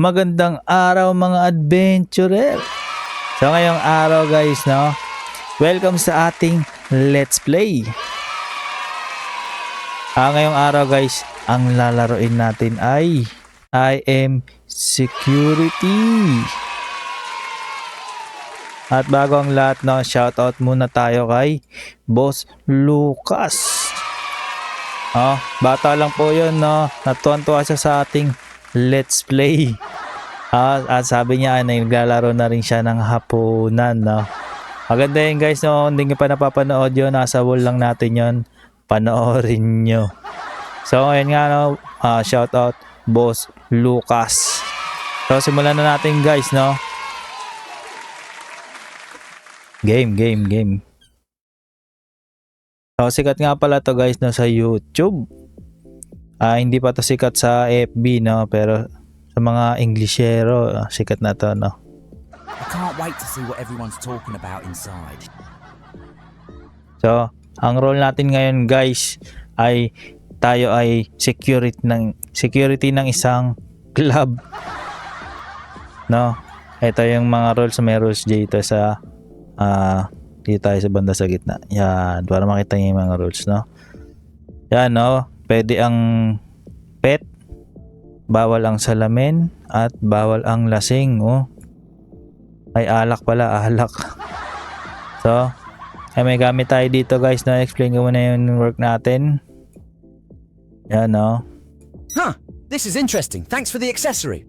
Magandang araw mga adventurer. So ngayong araw guys, no? Welcome sa ating Let's Play. Ah, ngayong araw guys, ang lalaroin natin ay I am Security. At bago ang lahat, no, shoutout muna tayo kay Boss Lucas. Oh, bata lang po yun, no? Natuwan-tuwa siya sa ating Let's Play. Ah, at sabi niya, ay naglalaro na rin siya ng hapunan, no? Maganda yun guys, no? Hindi nyo pa napapanood yun, nasa wall lang natin yun. Panoorin nyo. So, ngayon nga, no? ah, shout out, Boss Lucas. So, simulan na natin guys, no? Game, game, game. So, sikat nga pala to guys, no? Sa YouTube. Ah, hindi pa to sikat sa FB, no? Pero sa mga Englishero, ah, sikat na to, no? I can't wait to see what everyone's talking about inside. So, ang role natin ngayon guys ay tayo ay security ng security ng isang club. No? Ito yung mga roles may rules dito sa ah dito tayo sa banda sa gitna. Yan, para makita niyo yung mga rules, no? Yan, no? Pwede ang pet, bawal ang salamin, at bawal ang lasing, oh. Ay, alak pala, alak. So, ay may gamit tayo dito guys na explain ko muna yung work natin. Yan no. Huh, this is interesting. Thanks for the accessory.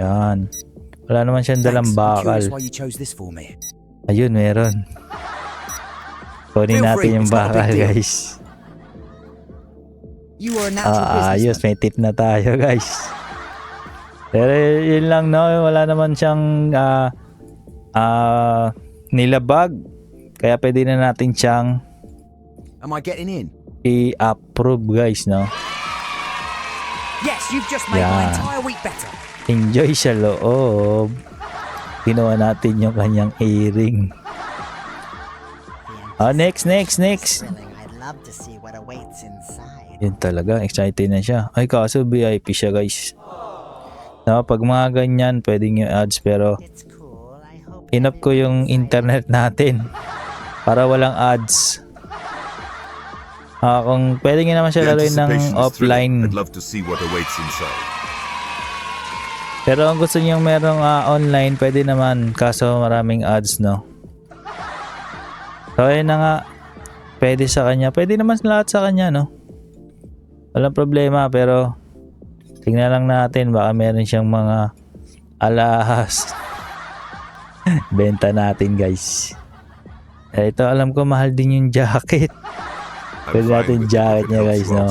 Yan. Wala naman siyang dalang bakal. Ayun, meron. Kunin natin yung bakal guys. You are natural Ah, ayos, may tip na tayo guys. Pero yun lang no, wala naman siyang ah ah, nilabag. Kaya pwede na natin siyang Am I getting in? i-approve guys no. Yes, you've just made my Yeah. entire week better. enjoy sa loob. Ginawa natin yung kanyang earring. Oh, next, next, next. I'd love to see. Yun talaga, excited na siya. Ay, kaso VIP siya, guys. No, pag mga ganyan, pwedeng yung ads, pero It's cool. I hope inop ko yung internet natin para walang ads. Ah, kung pwede nyo naman siya laruin ng offline. I'd love to see what awaits inside. Pero kung gusto niyo merong ah, online, pwede naman. Kaso maraming ads, no? So, ayun na nga. Pwede sa kanya. Pwede naman lahat sa kanya, no? Walang problema, pero tingnan lang natin. Baka meron siyang mga alahas. Benta natin, guys. Eh, ito, alam ko mahal din yung jacket. Pwede natin jacket niya, guys, you no?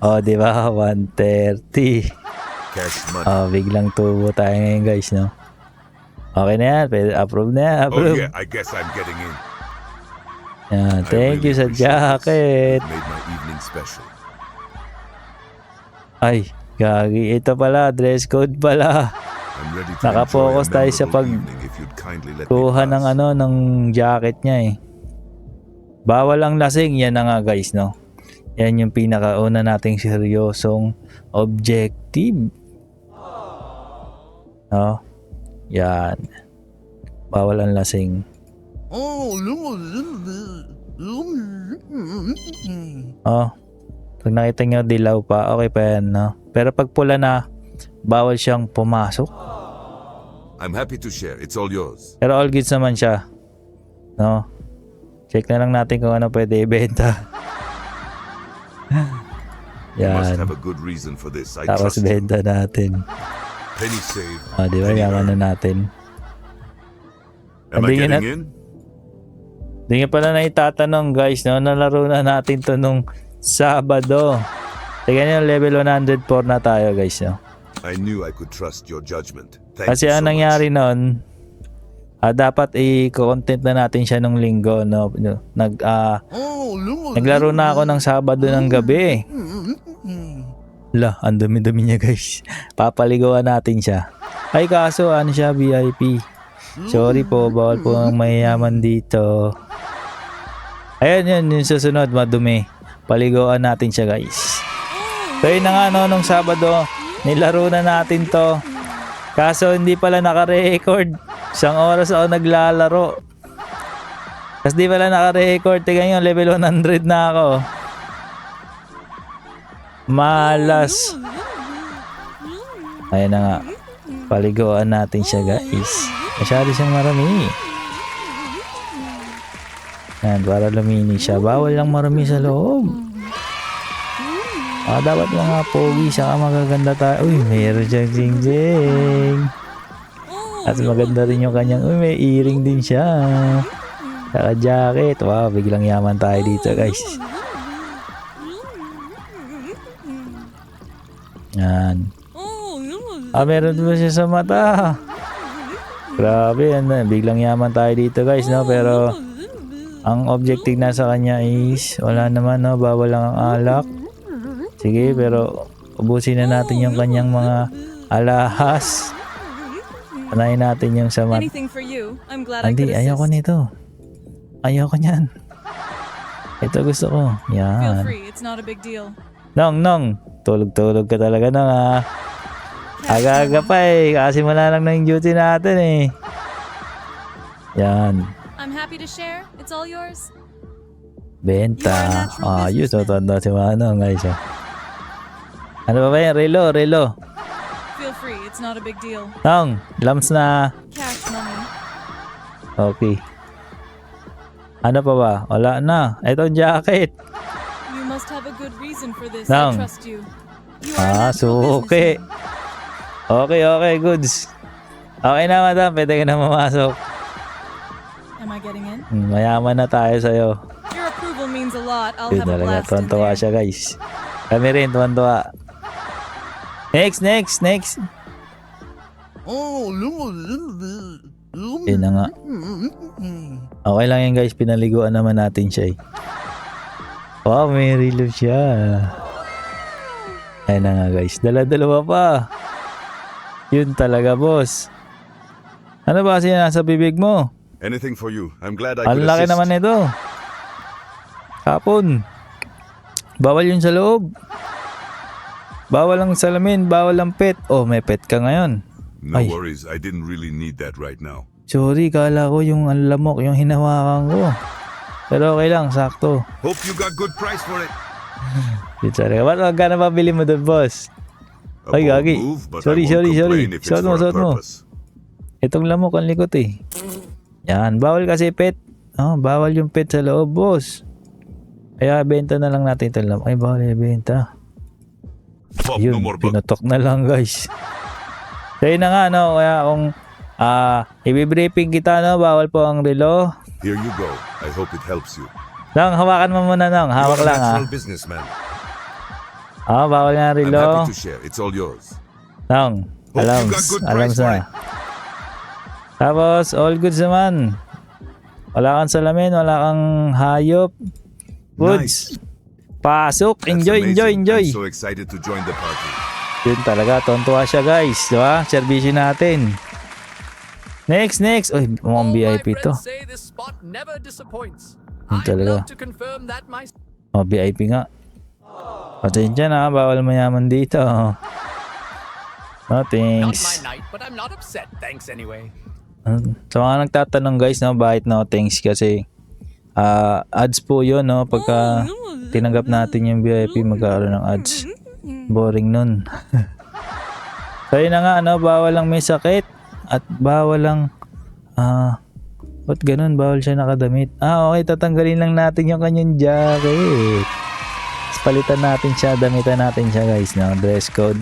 Oh, di ba? 130. Cash money. Oh, biglang tubo tayo ngayon guys, no? Okay na yan. Pwede, approve na yan. oh Approve. yeah, I guess I'm getting in. I thank you really sa appreciate this. jacket. Made my evening special. Ay, gagi. Ito pala, dress code pala. Nakapokus tayo sa pag- Kuha ng ano, ng jacket niya eh. Bawal ang lasing. Yan na nga guys, no? Yan yung pinakauna nating seryosong objective. No? Yan. Bawal ang lasing. Oh, Oh. Pag nakita nyo dilaw pa, okay pa yan, no? Pero pag pula na, bawal siyang pumasok. I'm happy to share. It's all yours. Pero all goods naman siya. No? Check na lang natin kung ano pwede ibenta. You must Yan. have a good reason for this. I Tapos trust you. benta natin. Penny saved. Ah, di ba? penny na earned. natin. Am I Hindi getting in? Hindi nga pala na itatanong guys, no? Nalaro na natin to nung Sabado. Tingnan nyo, level 104 na tayo guys, no? I knew I could trust your judgment. Thank Kasi you so ang nangyari noon, ah, dapat i-content na natin siya nung linggo, no? Nag, ah, naglaro na ako ng Sabado ng gabi. La, ang dumi-dumi niya guys. Papaligawan natin siya. Ay kaso, ano siya, VIP. Sorry po, bawal po ang mayayaman dito. Ayan yun, yung susunod, madumi. Paligawan natin siya guys. So yun na nga no, nung Sabado, nilaro na natin to. Kaso hindi pala naka-record. Isang oras ako naglalaro. Tapos di pala naka-record. Tingnan nyo, level 100 na ako. Malas. Ayun na nga. Paliguan natin siya guys. Masyado siyang marami. Yan, para lumini siya. Bawal lang marami sa loob. Ah, dapat mga pogi saka magaganda tayo. Uy, meron siyang jing jing. At maganda rin yung kanyang, uy, may earring din siya. Saka jacket. Wow, biglang yaman tayo dito guys. Yan. Ah, meron ba siya sa mata? Grabe, ano, biglang yaman tayo dito guys, no? Pero, ang objective na sa kanya is, wala naman, no? Bawal lang ang alak. Sige, pero, ubusin na natin yung kanyang mga alahas. Panayin natin yung sa I Hindi, ayoko nito. Ayoko niyan. Ito gusto ko. Yan. Nong, nong. Tulog-tulog ka talaga nong ah. Aga-aga pa eh. Kasi wala lang na yung duty natin eh. Yan. I'm happy to share. It's all yours. Benta. You are a natural Ayos. Oh, businessman. tanda si Manong guys. Oh. Ano ba ba yan? Relo, relo. Feel free. It's not a big deal. Nong, lams na. Cash money. Okay. Ano pa ba? Wala na. Ito ang jacket. You must have a good reason for this. Nang. I trust you. You are a Ah, natural suki. businessman. Okay, okay, goods. Okay na, madam. Pwede ka na mamasok. Am I getting in? Hmm, Mayaman na tayo sa'yo. Your approval means a lot. I'll Yun have a talaga, blast in tuwan-tuwa there. siya guys. Kami rin, tuwan-tuwa. Next, next, next. Yun na nga. Okay lang yan guys, pinaliguan naman natin siya eh. Wow, may relo siya. Ayun na nga guys, dala-dalawa pa. Yun talaga boss. Ano ba kasi nasa bibig mo? Anything for you. I'm glad I Ang could laki assist. naman nito. Kapon. Bawal yun sa loob. Bawal ang salamin, bawal ang pet. Oh, may pet ka ngayon. No Ay. worries. I didn't really need that right now. Sorry, kala ko yung ang lamok, yung hinawakan ko. Pero okay lang, sakto. Hope you got good price for it. Yun talaga. Ba't magkano mabili mo doon, boss? A Ay, bold gagi. move, but Sorry, I won't sorry, sorry. complain if it's Suot mo, for a suot mo. purpose. Itong lamok ang likot eh. Yan, bawal kasi pet. Oh, bawal yung pet sa loob, boss. Kaya benta na lang natin ito lamok. Ay, bawal ibenta. Yun, pinutok na lang guys. So yun na nga no, kaya kung ah ibibriefing kita no, bawal po ang relo. Here you go. I hope it helps you. Nang, hawakan mo muna nang, hawak lang ah. natural businessman. Ah, bawal nga ang I'm relo. happy to share. It's all yours. Nang, price for na. Tapos, all goods naman. Wala kang salamin, wala kang hayop. Goods. Pasok, That's enjoy, enjoy, amazing. enjoy. I'm so excited to join the party. Yun talaga, tontuwa siya guys. Di ba? Servisyo natin. Next, next. Uy, mukhang VIP to. Yun talaga. Oh, VIP nga. Pasensya na, bawal mayaman dito. No, Not my thanks. night, but I'm not upset. Thanks anyway. Sa mga nagtatanong guys, no, bakit no, thanks kasi ah ads po yun, no, pagka tinanggap natin yung VIP, magkakaroon ng ads. Boring nun. so yun na nga, ano, bawal lang may sakit at bawal lang ah Ba't ganun? Bawal siya nakadamit. Ah, okay. Tatanggalin lang natin yung kanyang jacket. Palitan natin siya. Damitan natin siya, guys. No? Dress code.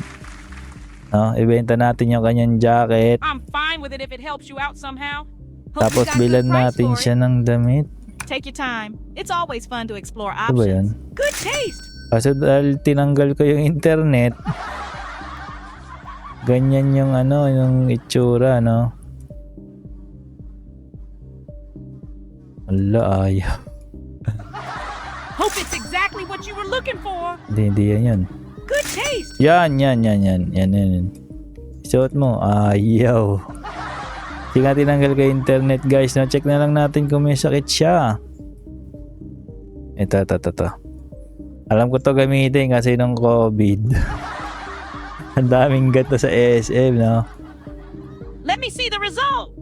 No? Ibenta natin yung kanyang jacket. I'm fine with it if it helps you out somehow. Hope Tapos bilan natin siya ng damit. Take your time. It's always fun to explore Ano ba yan? options. Good taste. Kasi dahil tinanggal ko yung internet, ganyan yung ano, yung itsura, no? Wala, ayaw. Hope it's exactly what you were looking for. Hindi, hindi yan yun. Good taste. Yan, yan, yan, yan. Yan, yan, yan. Suot mo. Ayaw. Hindi nga tinanggal yung internet, guys. No? Check na lang natin kung may sakit siya. Ito, ito, ito, ito. Alam ko to gamitin kasi nung COVID. Ang daming gato sa ASM, no? Let me see the result.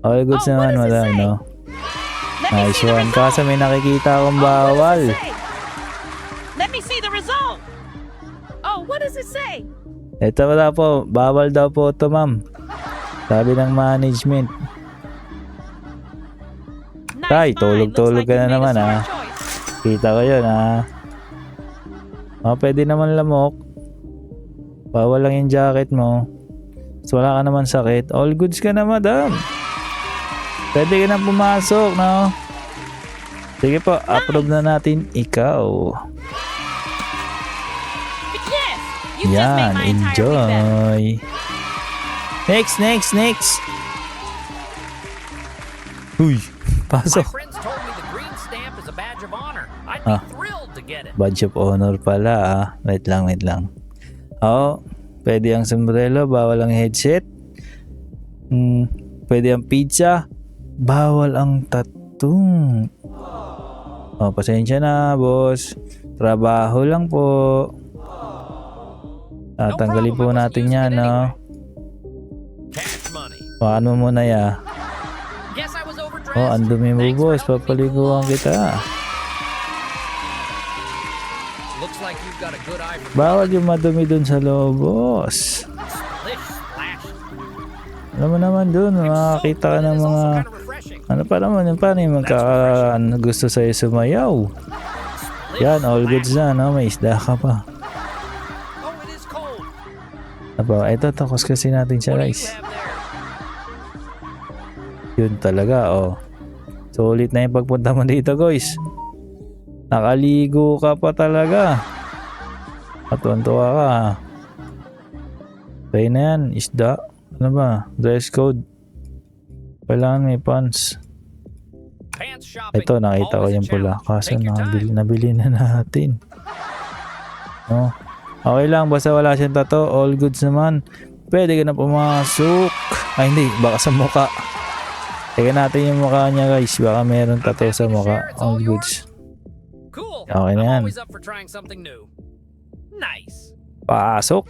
All goods Oh, naman, wala, no? Nice one. Kaso may nakikita akong Oh, bawal. does say? Ito wala po. Bawal daw po ito, ma'am. Sabi ng management. Nice Tay, tulog-tulog Looks ka na naman, smart ah. Kita ko yun, ha? Oh, pwede naman lamok. Bawal lang yung jacket mo. So, wala ka naman sakit. All goods ka na, madam. Pwede ka na pumasok, no? Sige po, approve na natin ikaw. You just Yan, enjoy. Next, next, next. Uy, My pasok. friends told me the green stamp is a badge of honor. I'd Ah. be thrilled to get it. Badge of honor pala ah. Wait lang, wait lang. Oo, pwede ang sombrero, bawal ang headset. Hmm, pwede ang pizza, bawal ang tattoo. Oh, pasensya na, boss. Trabaho lang po. Tatanggalin po I wasn't natin yan, it no? Baka mo muna ya. Oh, ang dumi mo, boss. Papaliguan kita. Bawal yung madumi dun sa loob, boss. Alam mo naman dun, makakita ka ng mga... Ano pa naman yun? Paano yung magka... ano, gusto sa'yo sumayaw? Yan, all goods na, no? May isda ka pa. Aba, ito, takos kasi natin siya, guys. Yun talaga, oh. Sulit na yung pagpunta mo dito, guys. Nakaligo ka pa talaga. Matuwan-tuwa ka, ha? Kaya na yan, isda. Ano ba? Dress code. Kailangan may pants. Ito, nakita ko yung pula. Kaso nabili, nabili na natin. No? Okay lang, basta wala siyang tato. All goods naman. Pwede ka na pumasok. Ay, hindi. Baka sa muka. Teka natin yung mukha niya, guys. Baka meron tato sa mukha. All goods. Okay na yan. always up for trying something new. Nice. Pasok.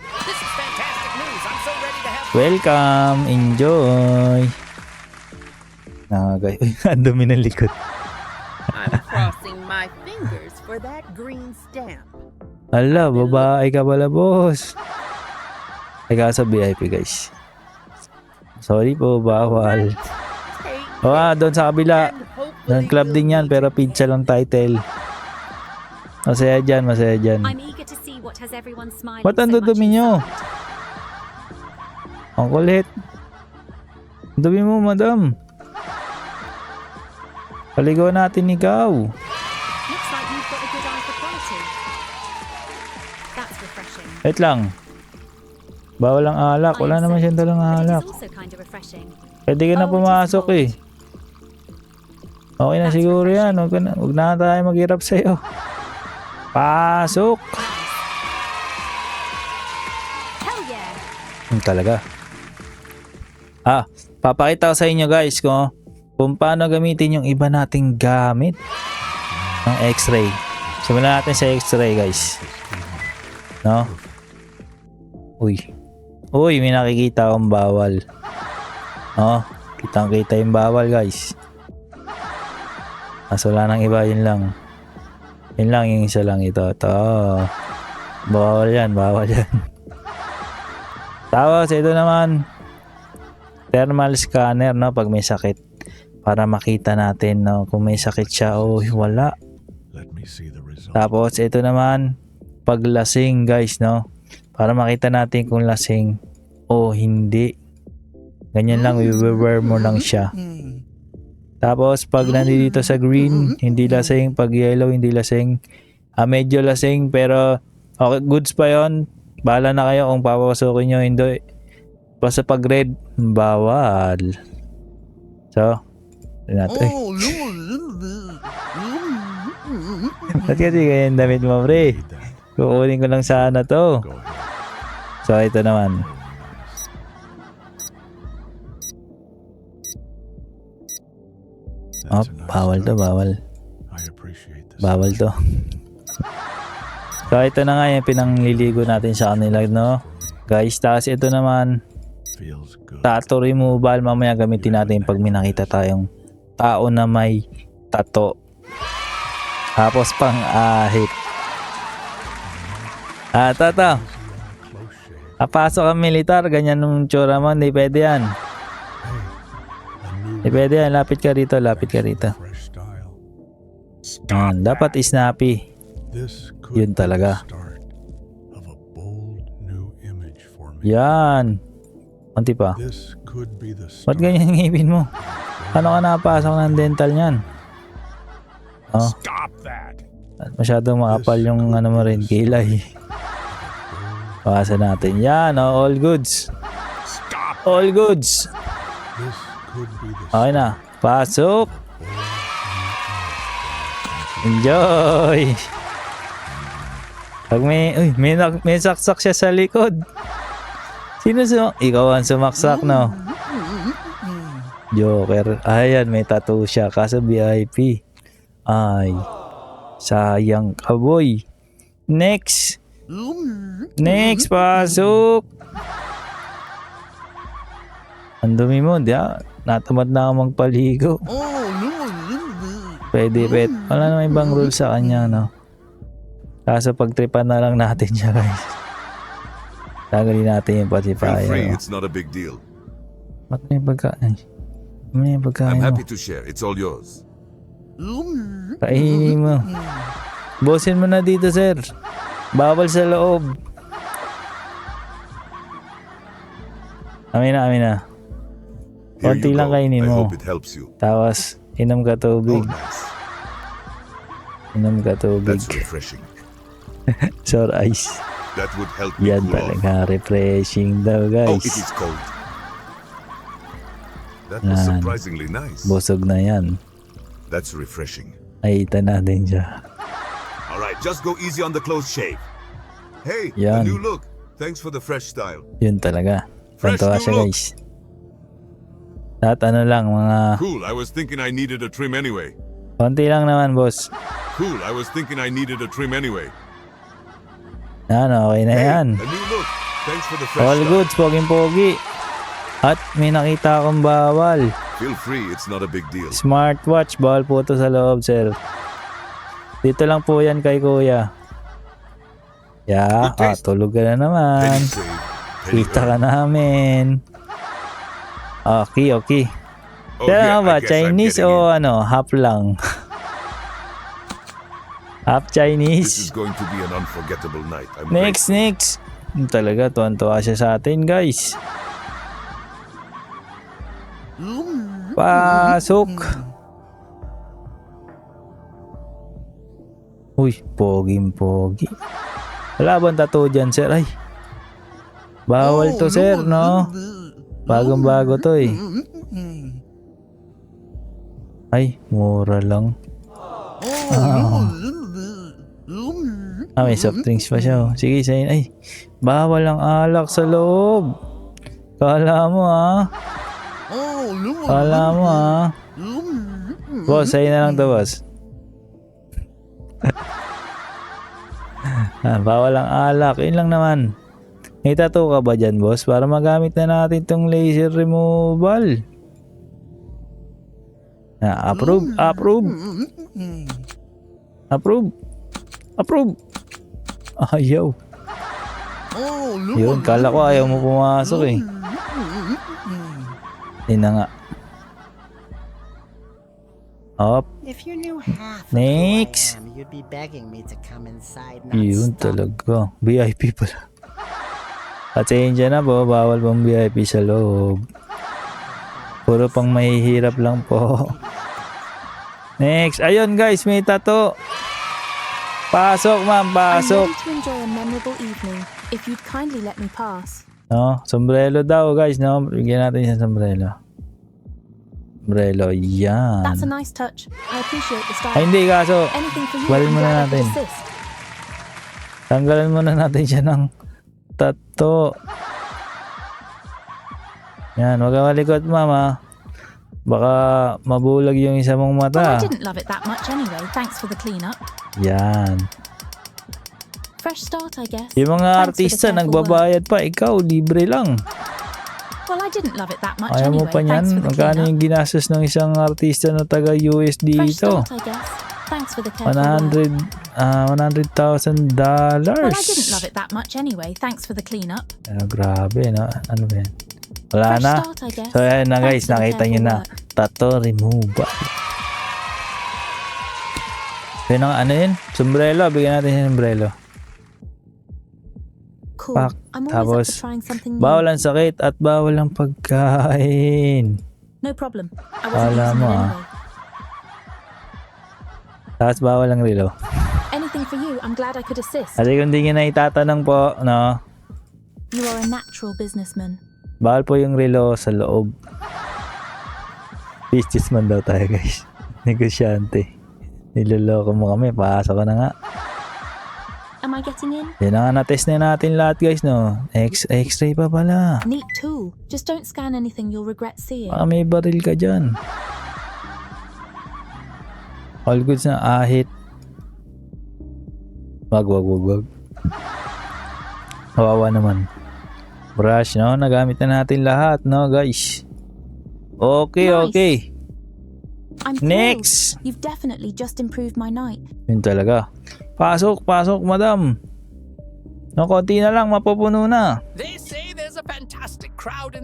Welcome. Enjoy. Nakagay. Uy, ang dumi ng likod. I'm crossing my fingers for that green stamp. Ala, babae ka pala, boss. Ay, sa VIP, guys. Sorry po, bawal. Take O ah, doon sa kabila. Ng club din yan, pero pizza lang title. Masaya dyan, masaya dyan. Ba't ang dudumi nyo? Ang kulit. Dumi mo, madam. Paligaw natin ikaw. Looks like you've got a good eye for quality. Wait lang. Bawal ang alak. Wala naman siyang dalang alak. Pwede ka na pumasok eh. Okay na siguro yan. Huwag, na, huwag na tayo maghirap sa'yo. Pasok! Hmm, talaga. Ah, papakita ko sa inyo guys kung, kung paano gamitin yung iba nating gamit ng x-ray. Simulan natin sa x-ray guys. No? Uy. Uy, may nakikita akong bawal. No? Kitang kita yung bawal guys. Mas wala nang iba, yun lang. Yun lang, yung isa lang ito. Ito. Bawal yan, bawal yan. Tapos ito naman thermal scanner no pag may sakit para makita natin no kung may sakit siya o wala. Tapos ito naman paglasing guys no para makita natin kung lasing o hindi. Ganyan lang i-wear mo lang siya. Tapos pag nandito sa green, hindi lasing, pag yellow hindi lasing. Ah, medyo lasing pero okay, goods pa 'yon. Bahala na kayo kung papapasukin nyo hindi. Basta pag red, bawal. So, natin. Ba't kasi ganyan damit mo, pre? Kukunin ko lang sana to. So, ito naman. Oh, bawal to, bawal. Bawal to. So, ito na nga yung pinangliligo natin sa kanila, no? Guys, tapos ito naman, tattoo removal. Mamaya gamitin natin pag may nakita tayong tao na may tato. Tapos pang ahit. Ah, tato. Apasok ang militar, ganyan nung tsura mo, hindi pwede yan. Hindi pwede yan, lapit ka rito, lapit ka rito. Yan, dapat snappy. Yun talaga. Yan. Konti pa. Ba't ganyan yung ngipin mo? Paano ka napasok ng dental niyan? Oh. Masyadong makapal yung ano mo rin, kilay. Pakasan natin. Yan, oh, all goods. All goods. Okay na. Pasok. Enjoy. Pag may, uy, may, may saksak siya sa likod. Sino sum... Ikaw ang sumaksak, no? Joker. Ayan, may tattoo siya. Kaso VIP. Ay. Sayang ka, boy. Next. Next, pasok. Ang dumi mo, di ah. Natamad na ako magpaligo. Pwede, pwede. Wala na ibang rule sa kanya, no? Kaso pagtripan na lang natin siya, guys. Tagalin natin yung pati Feel free, it's not a big deal. Ba't may pagkain? May pagkain I'm mo. happy to share. It's all yours. Kainin mo. Bosin mo na dito, sir. Bawal sa loob. Amin na, amin na. Konti lang kainin mo. Tapos, inom ka Oh, tubig. nice. Inom ka tubig. That's refreshing. Sore ice. That would help me Yan cool off. talaga. Refreshing daw, Oh, guys. it is cold. That was surprisingly nice. Busog na yan. That's refreshing. Nakita natin siya. All right, just go easy on the close shave. Hey, Yan. a new look. Thanks for the fresh style. Yun talaga. Fresh Tantawa new siya, look. guys. At ano lang, mga Cool. I was thinking I needed a trim anyway. konti lang naman, boss. Cool. I was thinking I needed a trim anyway. Yan, okay na Hey, yan. a new look. Thanks for the fresh All style. goods, poging-pogi. At may nakita akong bawal. Feel free. It's not a big deal. Smartwatch, bawal po ito sa loob, sir. Dito lang po yan kay kuya. Ya, Good ah, tulog ka na naman. Kita ka namin. Okay, okay. Oh, Kaya yeah, ba, Chinese o in. ano, half lang? half This is Chinese. going to be an unforgettable night. I'm Next, next. Yung Talaga, tuwan-tuwa siya sa atin, guys. Pasok. Uy, poging-pogi. Wala bang tattoo dyan, sir? Ay. Bawal to, sir, no? Bagong-bago to, eh. Ay, mura lang. Ah. Ah, may soft drinks pa siya. oh. Sige, sayin. Ay, bawal ang alak sa loob. Kala mo, ah. Kala mo, ah. Boss, sa'yo na lang to, boss. ah, bawal ang alak. Yun lang naman. May tattoo ka ba dyan, boss? Para magamit na natin tong laser removal. Ah, approve, approve. Approve. Approve. Ayaw. Yun, kala ko ayaw mo pumasok eh. Yun na nga. Up. Next. You'd be begging me to come inside, not Yun stop. talaga. VIP pala. At sa na po, bawal pang VIP sa loob. Puro pang mahihirap lang po. Next. Ayun guys, may tato. Pasok ma'am, I'm pasok. ready to enjoy a memorable evening. If you'd kindly let me pass. No, sombrero daw guys, no? Bigyan natin siya sombrero. Sombrero, yan. That's a nice touch. I appreciate the style. Ay hindi kaso, Anything for you. Walin I'm mo na glad I could natin. tanggalan muna natin siya ng tato. Yan, wag ka malikot mama. Baka mabulag yung isa mong Well, I mata. didn't love it that much anyway. Thanks for the cleanup. Yan. Fresh start, I guess. Yung mga Thanks artista nagbabayad pa, ikaw libre lang. Well, I didn't love it that much Ayaw mo anyway. pa niyan? Thanks for the Magkano yung ginastos ng isang artista na taga US Fresh dito? start, I guess. Thanks for the careful work. 100 ah 100,000 dollars. Well, I didn't love it that much anyway. Thanks for the cleanup. Ah, grabe, no? Ano ba yan? Wala Fresh na. start, I guess. So, ayan na guys, Thanks for the nakita nyo careful na. work. Tattoo removal. Yun ang ano yun? Sombrero. Bigyan natin yung sombrero. Always Tapos. Bawal ang sakit at bawal ang pagkain. No problem. Using mo, ah. Tapos bawal ang relo. Anything for you. I'm glad I could assist. Kasi kung di nyo na itatanong po, no? You are a natural businessman. Bawal po yung relo sa loob. Businessman daw tayo guys. Negosyante. Niloloko mo kami. Pasok ka na nga. Am I getting in? Yan na nga na-test na natin lahat guys no. X, X-ray pa pala. Neat tool. Just don't scan anything you'll regret seeing. Baka may baril ka dyan. All goods na ahit. Wag, wag, wag, wag. Kawawa naman. Brush, no? Nagamit na natin lahat, no, guys? Okay, Nice. okay. I'm thrilled. Next! You've definitely just improved my night. Yun talaga. Pasok, pasok, madam. No, konti na lang, mapupuno na.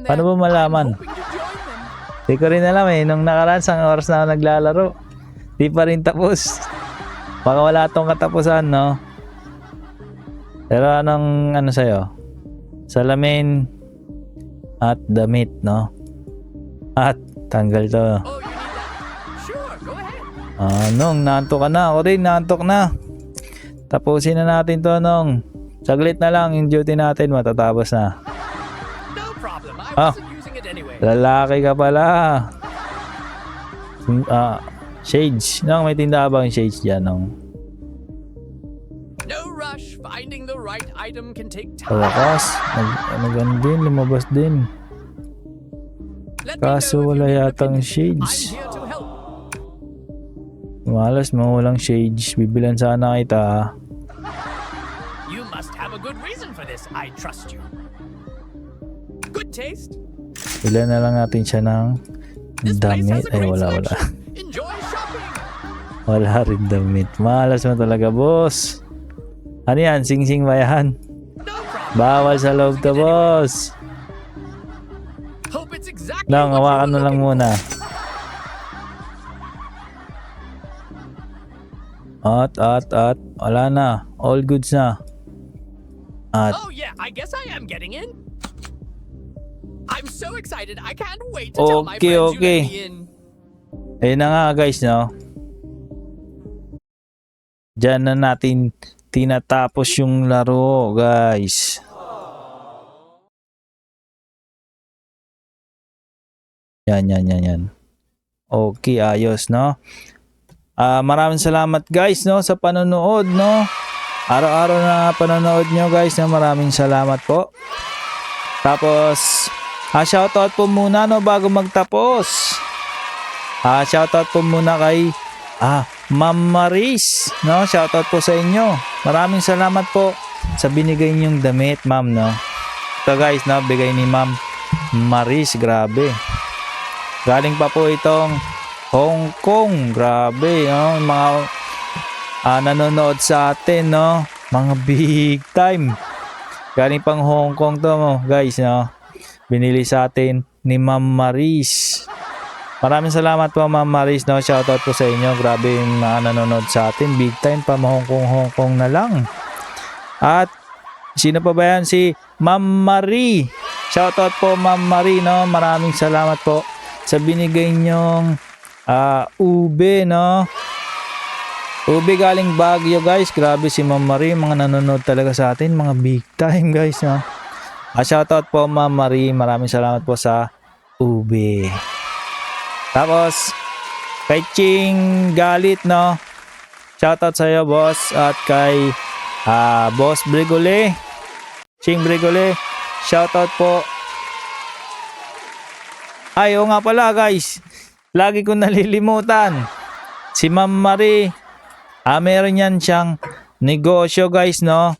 Paano ba malaman? I'm hoping to join them. Di ko rin alam eh, nung nakaraan sang oras na ako naglalaro. Di pa rin tapos. Baka wala tong katapusan, no? Pero anong ano sa'yo? Salamin at damit, no? At tanggal to. Oh? Sure. Anong, naantok ka na. Ako rin, naantok na. Tapusin na natin to, nong. Saglit na lang yung duty natin, matatapos na. Anyway. Lalaki ka pala. Ah, shades. Nang may tindahan bang shades dyan, nong? No rush. Finding the right item can take time. wakas, nag, ano din, lumabas din. Kaso wala yatang shades. Malas mo, walang shades. Bibilan sana kita. You must have a good reason for this. I trust you. Good taste. Bilan na lang natin siya ng damit. Ay, wala, wala. Enjoy shopping. Wala rin damit. Malas mo talaga, boss. Ano yan? Sing-sing ba yan? Bawal sa loob to, boss. You hawakan mo lang muna. At, at, at. Wala na. All goods na. At, Oh yeah, I guess I am getting in. I'm so excited. I can't wait to tell my Okay, friends okay. you let me in. ayun na nga guys, no? Diyan na natin tinatapos yung laro, guys. Yan, yan, yan, yan. Okay, ayos, no? Ah, maraming salamat guys, no, sa panonood, no? Araw-araw na panonood nyo guys, no? Maraming salamat po. Tapos, ah, shoutout po muna, no, bago magtapos. Ah, shoutout po muna kay ah, Ma'am Maris, no? Shoutout po sa inyo. Maraming salamat po sa binigay niyong damit, Ma'am, no? Ito guys, no, bigay ni Ma'am Maris, grabe. Galing pa po itong Hong Kong, grabe, no? Mga ah, nanonood sa atin, no? Mga big time. Galing pang Hong Kong to, mo, guys, no? Binili sa atin ni Ma'am Maris. Maraming salamat po Ma'am Maris, no? Shoutout po sa inyo. Grabe yung mga nanonood sa atin. Big time pa Hong Kong, Hong Kong na lang. At sino pa ba yan? Si Ma'am Marie. Shoutout po Ma'am Marie, no? Maraming salamat po sa binigay nyong ah, ube, no? Ube galing Baguio, guys. Grabe si Ma'am Marie. Mga nanonood talaga sa atin. Mga big time, guys, no? Ah, shoutout po Ma'am Marie. Maraming salamat po sa ube. Tapos, kay Ching Galit, no? Shoutout sa boss. At kay ah, Boss Brigole. Ching Brigole. Shoutout po. Ay, oo nga pala, guys. Lagi ko nalilimutan. Si Ma'am Marie. Ah, meron yan siyang negosyo, guys, no?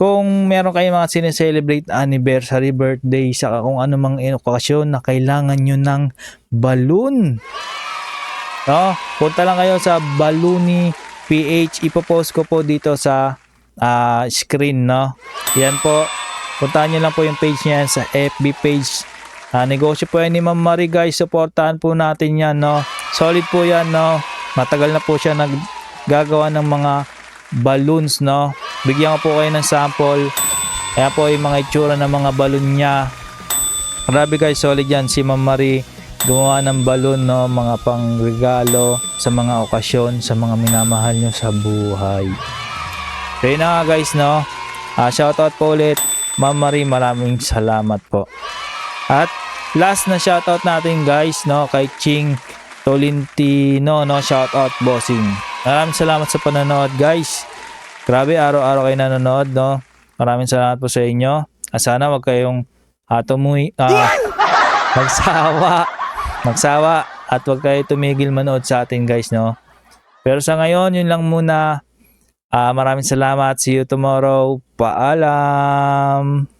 kung meron kayong mga sineselebrate anniversary, birthday, saka kung ano mang okasyon na kailangan nyo ng balloon. No? Punta lang kayo sa Balloony PH. Ipopost ko po dito sa ah, screen. No? Yan po. Puntahan nyo lang po yung page niya sa FB page. Ah, negosyo po yan ni Ma'am Marie guys. Supportahan po natin yan. No? Solid po yan. No? Matagal na po siya naggagawa ng mga balloons. No? Bigyan ko po kayo ng sample. Kaya po yung mga itsura ng mga balloon niya. Grabe guys, solid yan. Si Ma'am Marie gumawa ng balloon, no? mga pangregalo sa mga okasyon, sa mga minamahal nyo sa buhay. So na nga guys, no? Ah, shoutout po ulit. Ma'am Marie, maraming salamat po. At last na shoutout natin guys, no? Kay Ching Tolentino, no? Shoutout bossing. Maraming salamat sa panonood guys. Grabe, araw-araw kayo nanonood, no? Maraming salamat po sa inyo. Ah, sana wag kayong atumuy, ah, magsawa, magsawa, at wag kayo tumigil manood sa atin guys, no? Pero sa ngayon, yun lang muna. Ah, maraming salamat. See you tomorrow. Paalam.